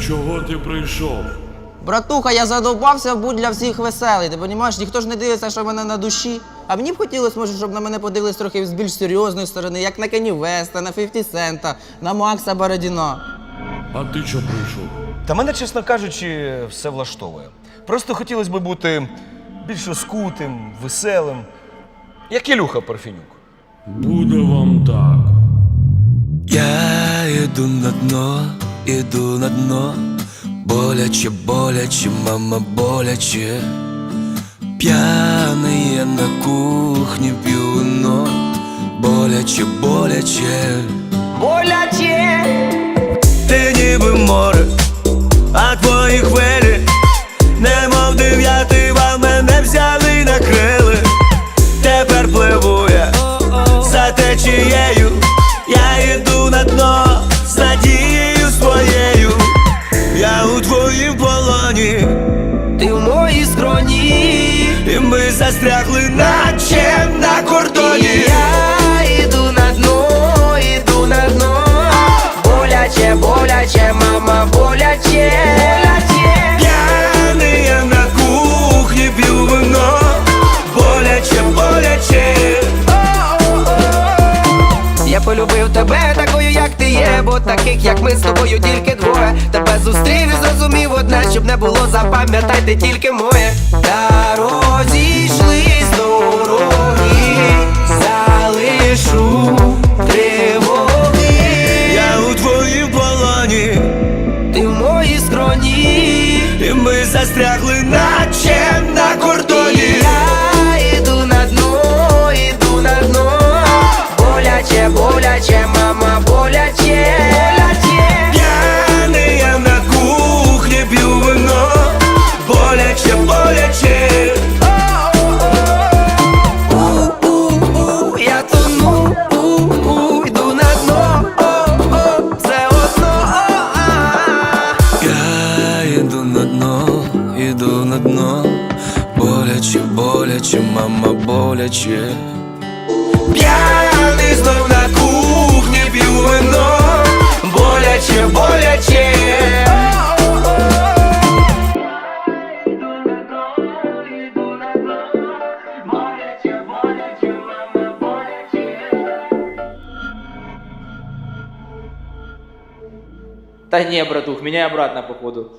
Чого ти прийшов? Братуха, я задовбався будь для всіх веселий. Ти розумієш, ніхто ж не дивиться, що в мене на душі. А мені б хотілося, може, щоб на мене подивились трохи з більш серйозної сторони, як на Кені Веста, на 50 Цента, на Макса Бородіна. А ти чого прийшов? Та мене, чесно кажучи, все влаштовує. Просто хотілося б бути більш скутим, веселим, як Ілюха Парфенюк. Буде вам так. Я иду на дно, иду на дно. Боляче, боляче, мама, боляче. Пьяные на кухне пью вино. Боляче, боляче. Боляче! Ти ніби море, а твої хвилі. Немов дев'ятий вал мене взяли і накрили. Тепер пливу я за течією. Я йду на дно застрягли наче на кордоні Я іду на дно, іду на дно. Боляче, боляче, мама, боляче. Боляче. П'яний я на кухні п'ю вино Боляче, боляче Я полюбив тебе такою, як ти є, бо таких, як ми з тобою, тільки двоє. Тебе зустрів і зрозумів одне, щоб не було, запам'ятайте тільки моє. Застрягли наче на кордоні іду на дно. Боляче, боляче, мама, боляче. П'яний знов на кухні п'ю вино Боляче, боляче. Да не, братух, меняй обратно, походу.